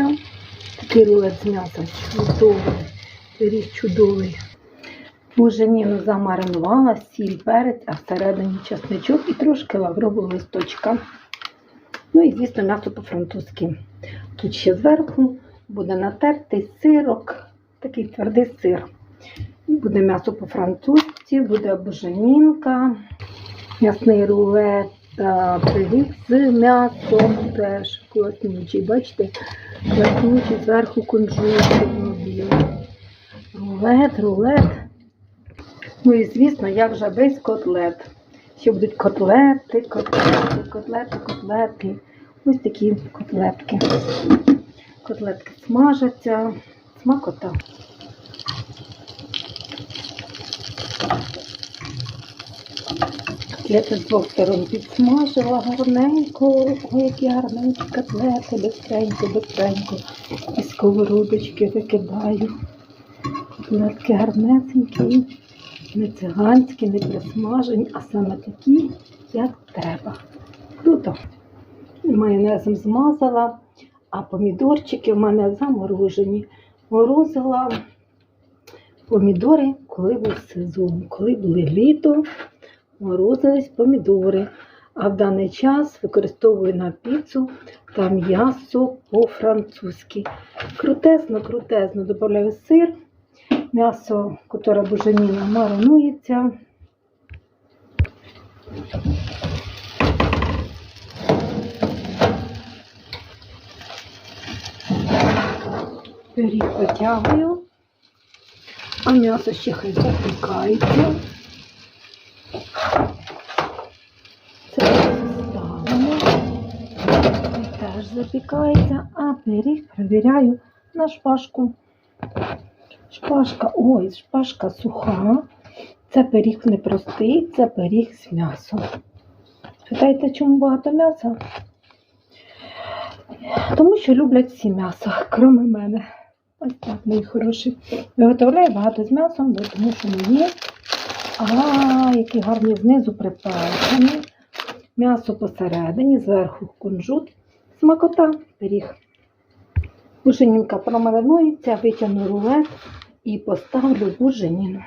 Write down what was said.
маринується. Такий рулет з м'яса чудовий. Пиріг чудовий. Буженіну замаринувала, сіль, перець, а всередині чесничок і трошки лаврового листочка. Ну і, звісно, м'ясо по-французьки. Тут ще зверху буде натертий сирок, такий твердий сир. Буде м'ясо по-французьці, буде буженінка, м'ясний рулет, пиріг з м'ясом теж класнючий. Бачите, класнючий зверху кунжут. Рулет, рулет. Ну і звісно, як же без котлет. Ще будуть котлети, котлети, котлети, котлети. Ось такі котлетки. Котлетки смажаться. Смакота. Котлети з двох сторон підсмажила гарненько. Які гарненькі котлети, бистренько, бистренько. І сковородочки викидаю. Котлетки гарнесенькі, не циганські, не присмажені, а саме такі, як треба. Круто. Майонезом змазала, а помідорчики в мене заморожені. Морозила помідори, коли був сезон. Коли були літо, морозились помідори. А в даний час використовую на піцу та м'ясо по-французьки. Крутезно, крутезно додаю сир, м'ясо, котре буженіна маринується. Пиріг потягую, а м'ясо ще хай запікається. Теж запікається, а пиріг перевіряю на шпажку. Шпажка, ой, шпажка суха. Це пиріг не простий, це пиріг з м'ясом. Питаєте, чому багато м'яса? Тому що люблять всі м'ясо, крім мене. Ось так, мої хороші. Виготовляю багато з м'ясом, тому що мені. А, які гарні знизу припечені. М'ясо посередині, зверху кунжут, смакота, пиріг. Буженінка промаринується, витягну рулет і поставлю буженіну.